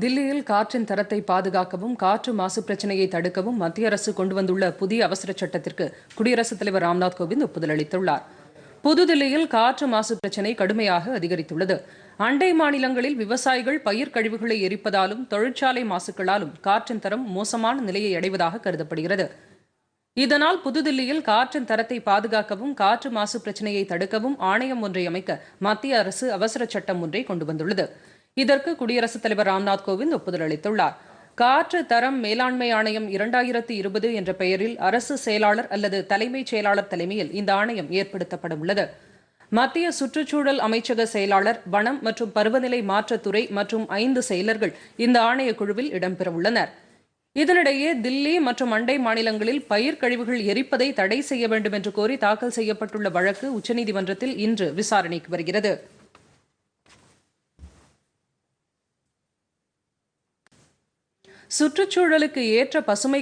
தில்லியில் காற்றின் தரத்தை பாதுகாக்கவும் காற்று மாசு பிரச்சினையை தடுக்கவும் மத்திய அரசு கொண்டு வந்துள்ள புதிய அவசர சட்டத்திற்கு குடியரசுத் தலைவர் ராம்நாத் கோவிந்த் ஒப்புதல் அளித்துள்ளார். புதுதில்லியில் காற்று மாசு பிரச்சினை கடுமையாக அதிகரித்துள்ளது. அண்டை மாநிலங்களில் விவசாயிகள் பயிர் கழிவுகளை எரிப்பதாலும் தொழிற்சாலை மாசுக்களாலும் காற்றின் தரம் மோசமான நிலையை அடைவதாக கருதப்படுகிறது. இதனால் புதுதில்லியில் காற்றின் தரத்தை பாதுகாக்கவும் காற்று மாசு பிரச்சினையை தடுக்கவும் ஆணையம் ஒன்றை அமைக்க மத்திய அரசு அவசர சட்டம் ஒன்றை கொண்டு வந்துள்ளது. இதற்கு குடியரசுத் தலைவர் ராம்நாத் கோவிந்த் ஒப்புதல் அளித்துள்ளார். காற்று தரம் மேலாண்மை ஆணையம் இரண்டாயிரத்தி இருபது என்ற பெயரில் அரசு செயலாளர் அல்லது தலைமைச் செயலாளர் தலைமையில் இந்த ஆணையம் ஏற்படுத்தப்பட உள்ளது. மத்திய சுற்றுச்சூழல் அமைச்சக செயலாளர் வனம் மற்றும் பருவநிலை மாற்றத்துறை மற்றும் ஐந்து செயலர்கள் இந்த ஆணைய குழுவில் இடம்பெறவுள்ளனர் இதனிடையே தில்லி மற்றும் அண்டை மாநிலங்களில் பயிர் கழிவுகள் எரிப்பதை தடை செய்ய வேண்டும் என்று கோரி தாக்கல் செய்யப்பட்டுள்ள வழக்கு உச்சநீதிமன்றத்தில் இன்று விசாரணைக்கு வருகிறது. சுற்றுச்சூழலுக்கு ஏற்ற பசுமை